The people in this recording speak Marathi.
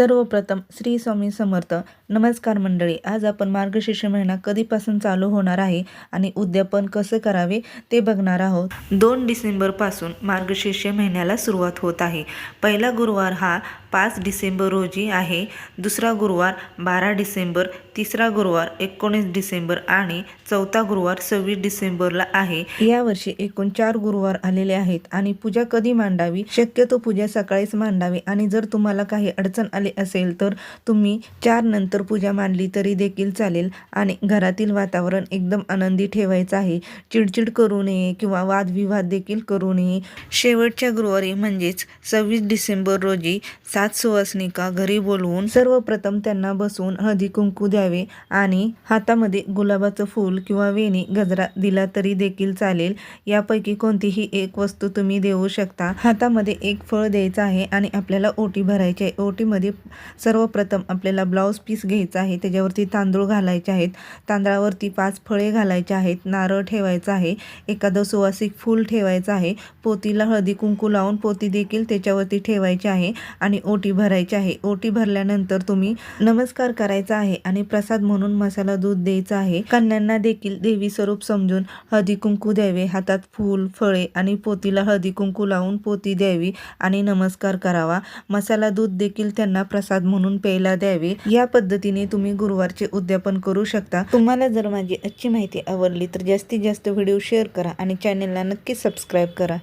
सर्वप्रथम श्री स्वामी समर्थ. नमस्कार मंडळी आज आपण मार्गशीर्ष महिना कधीपासून चालू होणार आहे आणि उद्यापन कसं करावे ते बघणार आहोत. दोन डिसेंबरपासून मार्गशीर्ष महिन्याला सुरुवात होत आहे. पहिला गुरुवार हा पाच डिसेंबर रोजी आहे. दुसरा गुरुवार बारा डिसेंबर तिसरा गुरुवार एकोणीस डिसेंबर आणि चौथा गुरुवार सव्वीस डिसेंबरला आहे. यावर्षी एकूण चार गुरुवार आलेले आहेत आणि पूजा कधी मांडावी? शक्यतो पूजा सकाळीच मांडावी आणि जर तुम्हाला काही अडचण आली असेल तर तुम्ही चार नंतर पूजा मांडली तरी देखील चालेल आणि घरातील वातावरण एकदम आनंदी ठेवायचं आहे. चिडचिड करू नये किंवा वादविवाद देखील करू नये. शेवटच्या गुरुवारी म्हणजेच सव्वीस डिसेंबर रोजी सात सुवासनिका घरी बोलवून सर्वप्रथम त्यांना बसवून हळदी कुंकू द्यावे आणि हातामध्ये गुलाबाचं फूल किंवा वेणी गजरा दिला तरी देखील चालेल. यापैकी कोणतीही एक वस्तू तुम्ही देऊ शकता. हातामध्ये एक फळ द्यायचं आहे आणि आपल्याला ओटी भरायची आहे. ओटीमध्ये सर्वप्रथम आपल्याला ब्लाऊज पीस घ्यायचा आहे. त्याच्यावरती तांदूळ घालायचे आहेत. तांदळावरती पाच फळे घालायचे आहेत. नारळ ठेवायचं आहे. एखादं सुवासिक फूल ठेवायचं आहे. पोतीला हळदी कुंकू लावून पोती देखील त्याच्यावरती ठेवायची आहे आणि ओटी भरायची आहे. ओटी भरल्यानंतर तुम्ही नमस्कार करायचा आहे आणि प्रसाद म्हणून मसाला दूध द्यायचा आहे. कन्यांना देखील देवी स्वरूप समजून हळदी कुंकू द्यावे. हातात फूल फळे आणि पोतीला हळदी कुंकू लावून पोती द्यावी आणि नमस्कार करावा. मसाला दूध देखील त्यांना प्रसाद म्हणून प्यायला द्यावे. या पद्धतीने तुम्ही गुरुवारचे उद्यापन करू शकता. तुम्हाला जर माझी आजची माहिती आवडली तर जास्तीत जास्त व्हिडिओ शेअर करा आणि चॅनेलला नक्की सबस्क्राईब करा.